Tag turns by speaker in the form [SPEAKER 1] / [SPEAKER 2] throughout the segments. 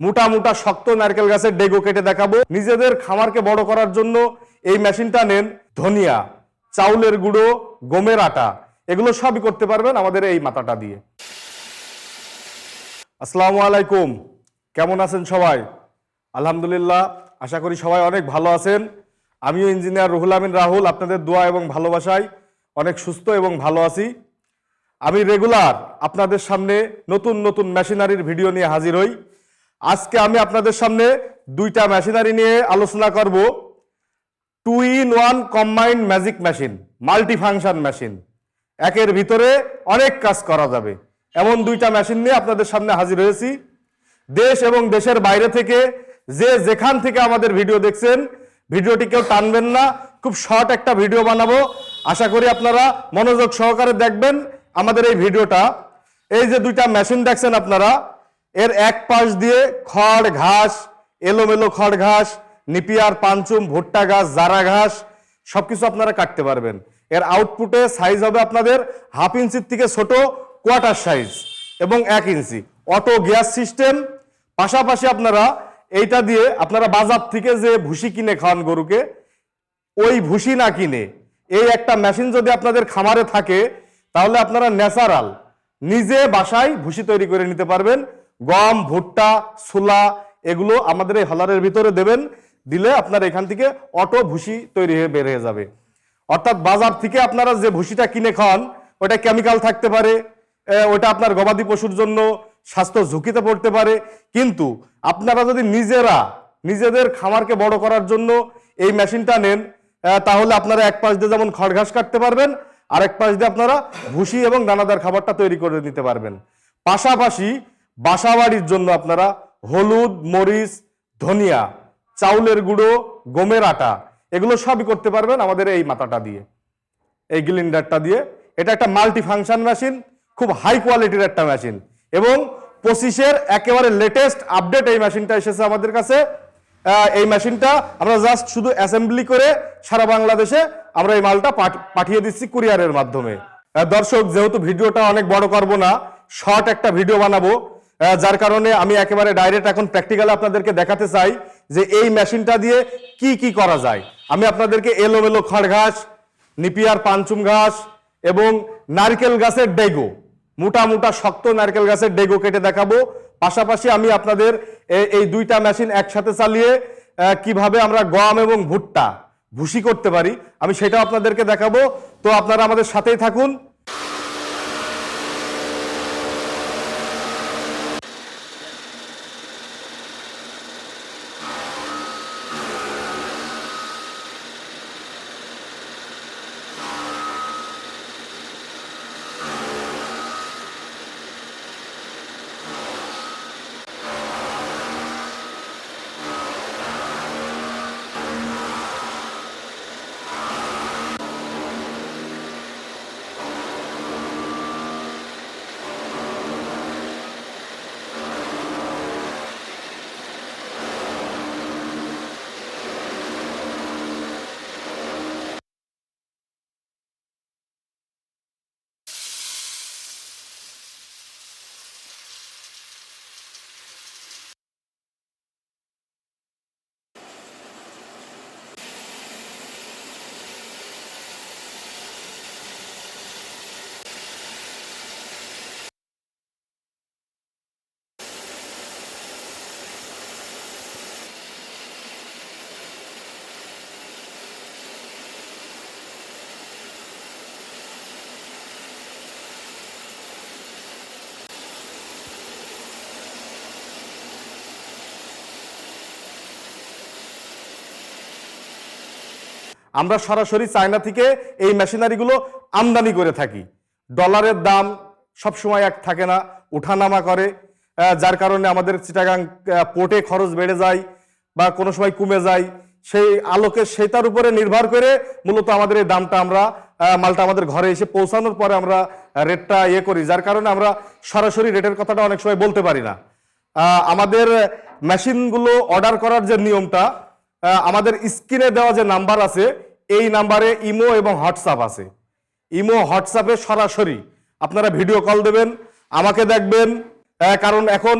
[SPEAKER 1] মোটা মোটা শক্ত নারকেল গাছের ডেগো কেটে দেখাবো। নিজেদের খামারকে বড় করার জন্য এই মেশিনটা নেন ধনিয়া, চাউলের গুঁড়ো, গমের আটা। এগুলো সবই করতে পারবেন আমাদের এই মাথাটা দিয়ে। আসসালামু আলাইকুম। কেমন আছেন সবাই? আলহামদুলিল্লাহ, আশা করি সবাই অনেক ভালো আছেন। আমিও ইঞ্জিনিয়ার রুহুল আমিন রাহুল, আপনাদের দোয়া এবং ভালোবাসায় অনেক সুস্থ এবং ভালো আছি। আমি রেগুলার আপনাদের সামনে নতুন নতুন মেশিনারির ভিডিও নিয়ে হাজির হই। আজকে আমি আপনাদের সামনে দুইটা মেশিনারি নিয়ে আলোচনা করব। Two in one combined magic machine multi function machine একের ভিতরে অনেক কাজ করা যাবে। এমন দুইটা মেশিন নিয়ে আপনাদের সামনে হাজির হয়েছি। দেশ এবং দেশের বাইরে থেকে যে যেখান থেকে আমাদের ভিডিও দেখছেন, ভিডিওটি কেউ টানবেন না। খুব শর্ট একটা ভিডিও বানাবো। আশা করি আপনারা মনোযোগ সহকারে দেখবেন আমাদের এই ভিডিওটা। এই যে দুইটা মেশিন দেখছেন আপনারা এর এক পাশ দিয়ে খড় ঘাস, এলোমেলো খড় ঘাস, নিপিয়ার পাঞ্চুম, ভুট্টা ঘাস জারা ঘাস, সবকিছু আপনারা কাটতে পারবেন। এর আউটপুটে সাইজ হবে আপনাদের হাফ ইঞ্চির থেকে ছোট কোয়ার্টার সাইজ এবং এক ইঞ্চি অটো গ্যাস সিস্টেম পাশাপাশি আপনারা এইটা দিয়ে আপনারা বাজার থেকে যে ভুসি কিনে খাওয়ান গরুকে, ওই ভুসি না কিনে, এই একটা মেশিন যদি আপনাদের খামারে থাকে, তাহলে আপনারা ন্যাচারাল নিজে বাসায় ভুসি তৈরি করে নিতে পারবেন। গম, ভুট্টা ছোলা এগুলো আমাদের এই হলারের ভিতরে দেবেন। দিলে আপনার এখান থেকে অটো ভুসি তৈরি হয়ে বের হয়ে যাবে। অর্থাৎ বাজার থেকে আপনারা যে ভুসিটা কিনে খান, ওটা কেমিক্যাল থাকতে পারে ওটা আপনার গবাদি পশুর জন্য স্বাস্থ্য ঝুঁকিতে পড়তে পারে। কিন্তু আপনারা যদি নিজেরা, নিজেদের খামারকে বড় করার জন্য এই মেশিনটা নেন তাহলে আপনারা এক পাশ দিয়ে যেমন খড় ঘাস কাটতে পারবেন আর এক পাশ দিয়ে আপনারা ভুসি এবং দানাদার খাবারটা তৈরি করে নিতে পারবেন। পাশাপাশি বাসাবাড়ির জন্য আপনারা হলুদ, মরিচ, ধনিয়া, চাউলের গুঁড়ো, গমের আটা, এগুলো সবই করতে পারবেন আমাদের এই মাথাটা দিয়ে, এই গ্লিন্ডারটা দিয়ে। এটা একটা মাল্টি ফাংশন মেশিন খুব হাই কোয়ালিটির একটা মেশিন এবং পঁচিশের একেবারে লেটেস্ট আপডেট এই মেশিনটা এসেছে আমাদের কাছে। এই মেশিনটা আমরা জাস্ট শুধু অ্যাসেম্বলি করে সারা বাংলাদেশে আমরা এই মালটা পাঠ- পাঠিয়ে দিচ্ছি কুরিয়ারের মাধ্যমে। দর্শক, যেহেতু ভিডিওটা অনেক বড় করব না শর্ট একটা ভিডিও বানাবো যার কারণে আমি একেবারে ডাইরেক্ট এখন প্র্যাকটিক্যালি আপনাদেরকে দেখাতে চাই যে এই মেশিনটা দিয়ে কি কি করা যায়। আমি আপনাদেরকে এলোমেলো খড় ঘাস, নিপিয়ার পাঞ্চুম ঘাস এবং নারকেল গাছের ডেগো, মোটা মোটা শক্ত নারকেল গাছের ডেগো কেটে দেখাবো। পাশাপাশি আমি আপনাদের এই দুইটা মেশিন একসাথে চালিয়ে কীভাবে আমরা গম এবং ভুট্টা ভুসি করতে পারি, আমি সেটাও আপনাদেরকে দেখাবো। তো আপনারা আমাদের সাথেই থাকুন। আমরা সরাসরি চায়না থেকে এই মেশিনারিগুলো আমদানি করে থাকি। ডলারের দাম সবসময় এক থাকে না, উঠানামা করে যার কারণে আমাদের চিটাগাং পোর্টে খরচ বেড়ে যায় বা কোনো সময় কমে যায়। সেই আলোকে সেটার উপরে নির্ভর করে মূলত আমাদের এই দামটা আমরা মালটা আমাদের ঘরে এসে পৌঁছানোর পরে আমরা রেটটা ইয়ে করি, যার কারণে আমরা সরাসরি রেটের কথাটা অনেক সময় বলতে পারি না। আমাদের মেশিনগুলো অর্ডার করার যে নিয়মটা আমাদের স্ক্রিনে দেওয়া যে নাম্বার আছে এই নাম্বারে ইমো এবং হোয়াটসঅ্যাপ আছে। ইমো, হোয়াটসঅ্যাপে সরাসরি আপনারা ভিডিও কল দেবেন, আমাকে দেখবেন কারণ এখন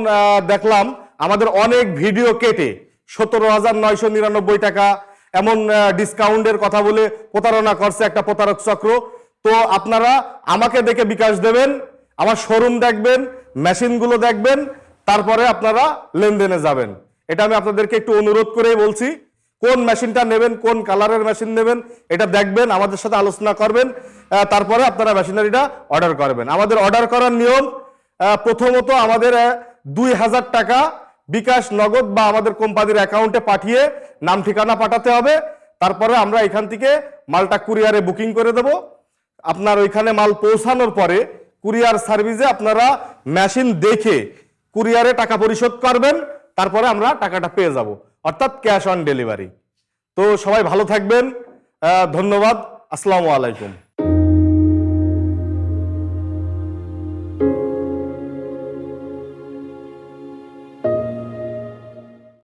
[SPEAKER 1] দেখলাম আমাদের অনেক ভিডিও কেটে সতেরো হাজার নয়শো নিরানব্বই টাকা এমন ডিসকাউন্টের কথা বলে প্রতারণা করছে একটা প্রতারক চক্র। তো আপনারা আমাকে দেখে বিকাশ দেবেন, আমার শোরুম দেখবেন মেশিনগুলো দেখবেন, তারপরে আপনারা লেনদেনে যাবেন। এটা আমি আপনাদেরকে একটু অনুরোধ করেই বলছি। কোন মেশিনটা নেবেন, কোন কালারের মেশিন নেবেন, এটা দেখবেন, আমাদের সাথে আলোচনা করবেন তারপরে আপনারা মেশিনারিটা অর্ডার করবেন। আমাদের অর্ডার করার নিয়ম প্রথমত আমাদের দুই হাজার টাকা বিকাশ নগদ বা আমাদের কোম্পানির অ্যাকাউন্টে পাঠিয়ে নাম ঠিকানা পাঠাতে হবে। তারপরে আমরা এখান থেকে মালটা কুরিয়ারে বুকিং করে দেব। আপনার ওইখানে মাল পৌঁছানোর পরে কুরিয়ার সার্ভিসে আপনারা মেশিন দেখে কুরিয়ারে টাকা পরিশোধ করবেন, তারপরে আমরা টাকাটা পেয়ে যাব। অর্থাৎ ক্যাশ অন ডেলিভারি। তো সবাই ভালো থাকবেন। ধন্যবাদ। আসসালামু আলাইকুম।